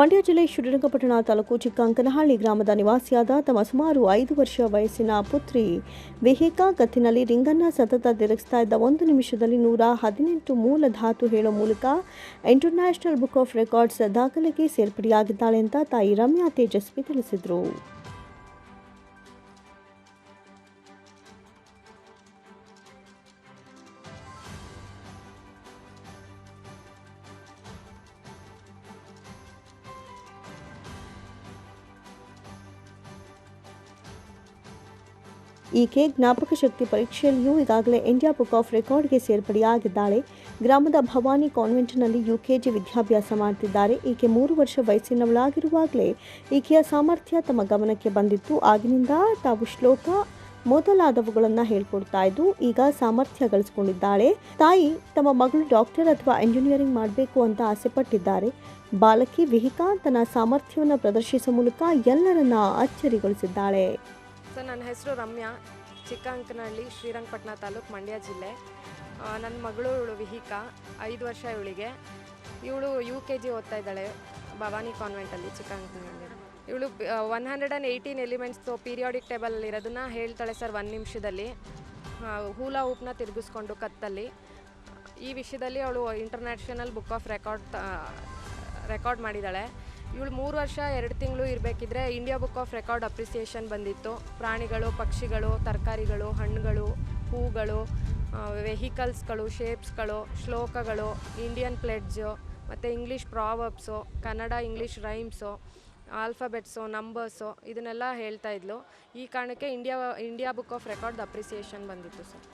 ಮಂಡ್ಯ ಜಿಲ್ಲೆ ಶ್ರೀರಂಗಪಟ್ಟಣ ತಾಲೂಕು ಚಿಕ್ಕಂಕನಹಳ್ಳಿ ಗ್ರಾಮದ ನಿವಾಸಿಯಾದ ತಮ್ಮ ಸುಮಾರು ಐದು ವರ್ಷ ವಯಸ್ಸಿನ ಪುತ್ರಿ ವಿಹಿಕಾ ಕತ್ತಿನಲ್ಲಿ ರಿಂಗನ್ನ ಸತತ ತಿರುಗಿಸ್ತಾ ಇದ್ದ ಒಂದು ನಿಮಿಷದಲ್ಲಿ ನೂರ ಹದಿನೆಂಟು ಮೂಲ ಧಾತು ಹೇಳೋ ಮೂಲಕ ಇಂಟರ್ನ್ಯಾಷನಲ್ ಬುಕ್ ಆಫ್ ರೆಕಾರ್ಡ್ಸ್ ದಾಖಲೆಗೆ ಸೇರ್ಪಡೆಯಾಗಿದ್ದಾಳೆ ಅಂತ ತಾಯಿ ರಮ್ಯಾ ತೇಜಸ್ವಿ ತಿಳಿಸಿದರು. ಈಕೆ ಜ್ಞಾಪಕ ಶಕ್ತಿ ಪರೀಕ್ಷೆಯಲ್ಲಿಯೂ ಈಗಾಗಲೇ ಇಂಡಿಯಾ ಬುಕ್ ಆಫ್ ರೆಕಾರ್ಡ್ಗೆ ಸೇರ್ಪಡೆಯಾಗಿದ್ದಾಳೆ. ಗ್ರಾಮದ ಭವಾನಿ ಕಾನ್ವೆಂಟ್ನಲ್ಲಿ ಯುಕೆಜಿ ವಿದ್ಯಾಭ್ಯಾಸ ಮಾಡ್ತಿದ್ದಾರೆ. ಈಕೆ ಮೂರು ವರ್ಷ ವಯಸ್ಸಿನವಳಾಗಿರುವಾಗಲೇ ಈಕೆಯ ಸಾಮರ್ಥ್ಯ ತಮ್ಮ ಗಮನಕ್ಕೆ ಬಂದಿತ್ತು. ಆಗಿನಿಂದ ತಾವು ಶ್ಲೋಕ ಮೊದಲಾದವುಗಳನ್ನು ಹೇಳ್ಕೊಡ್ತಾ ಇದ್ದು, ಈಗ ಸಾಮರ್ಥ್ಯ ಗಳಿಸ್ಕೊಂಡಿದ್ದಾಳೆ. ತಾಯಿ ತಮ್ಮ ಮಗಳು ಡಾಕ್ಟರ್ ಅಥವಾ ಇಂಜಿನಿಯರಿಂಗ್ ಮಾಡಬೇಕು ಅಂತ ಆಸೆ ಪಟ್ಟಿದ್ದಾರೆ ಬಾಲಕಿ ವಿಹಿಕಾ ತನ್ನ ಸಾಮರ್ಥ್ಯವನ್ನು ಪ್ರದರ್ಶಿಸುವ ಮೂಲಕ ಎಲ್ಲರನ್ನ ಅಚ್ಚರಿಗೊಳಿಸಿದ್ದಾಳೆ. ಸರ್, ನನ್ನ ಹೆಸರು ರಮ್ಯಾ. ಚಿಕ್ಕಂಕನಹಳ್ಳಿ ಶ್ರೀರಂಗಪಟ್ಟಣ ತಾಲೂಕು ಮಂಡ್ಯ ಜಿಲ್ಲೆ. ನನ್ನ ಮಗಳು ಇವಳು ವಿಹಿಕಾ. ಐದು ವರ್ಷ ಇವಳಿಗೆ. ಇವಳು ಯು ಕೆ ಜಿ ಓದ್ತಾ ಇದ್ದಾಳೆ, ಭವಾನಿ ಕಾನ್ವೆಂಟಲ್ಲಿ ಚಿಕ್ಕಂಕನಹಳ್ಳಿ ಇವಳು one hundred and eighteen elements periodic table ಇರೋದನ್ನ ಹೇಳ್ತಾಳೆ ಸರ್, ಒಂದು ನಿಮಿಷದಲ್ಲಿ. ಹೂಲ ಉಪ್ಪನ್ನ ತಿರುಗಿಸ್ಕೊಂಡು ಕತ್ತಲ್ಲಿ. ಈ ವಿಷಯದಲ್ಲಿ ಅವಳು international book of record record ಮಾಡಿದ್ದಾಳೆ. ಇವಳು ಮೂರು ವರ್ಷ, ಎರಡು ತಿಂಗಳು ಇರಬೇಕಿದ್ರೆ India book of record appreciation ಬಂದಿತ್ತು. ಪ್ರಾಣಿಗಳು, ಪಕ್ಷಿಗಳು, ತರಕಾರಿಗಳು, ಹಣ್ಣುಗಳು, ಹೂಗಳು ವೆಹಿಕಲ್ಸ್ಗಳು ಶೇಪ್ಸ್ಗಳು ಶ್ಲೋಕಗಳು ಇಂಡಿಯನ್ ಪ್ಲೆಡ್ಜು ಮತ್ತು English proverbs Kannada English rhymes alphabets numbers ಇದನ್ನೆಲ್ಲ ಹೇಳ್ತಾ ಇದ್ಲು. ಈ ಕಾರಣಕ್ಕೆ India India book of record appreciation ಬಂದಿತ್ತು ಸರ್